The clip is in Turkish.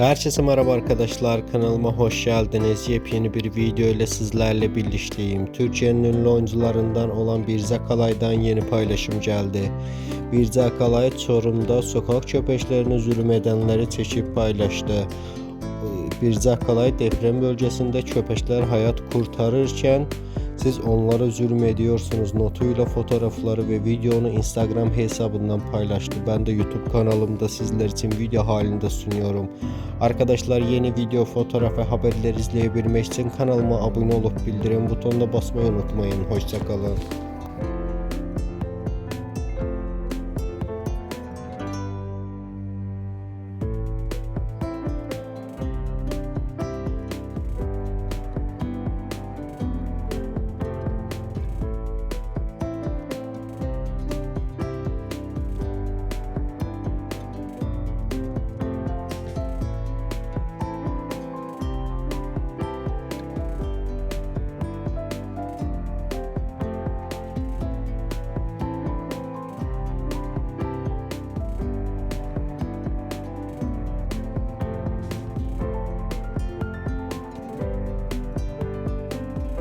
Herkese merhaba arkadaşlar kanalıma hoş geldiniz. Yepyeni bir video ile sizlerle birlikteyim. Türkiye'nin ünlü oyuncularından olan Birze Kalay'dan yeni paylaşım geldi. Birze Kalay Çorum'da sokak köpeklerine zulüm edenleri çekip paylaştı. Birze Kalay deprem bölgesinde köpekler hayat kurtarırken siz onlara zulüm ediyorsunuz notuyla fotoğrafları ve videonu Instagram hesabından paylaştı. Ben de YouTube kanalımda sizler için video halinde sunuyorum. Arkadaşlar yeni video, fotoğraf ve haberler izleyebilmek için kanalıma abone olup bildirim butonuna basmayı unutmayın. Hoşçakalın.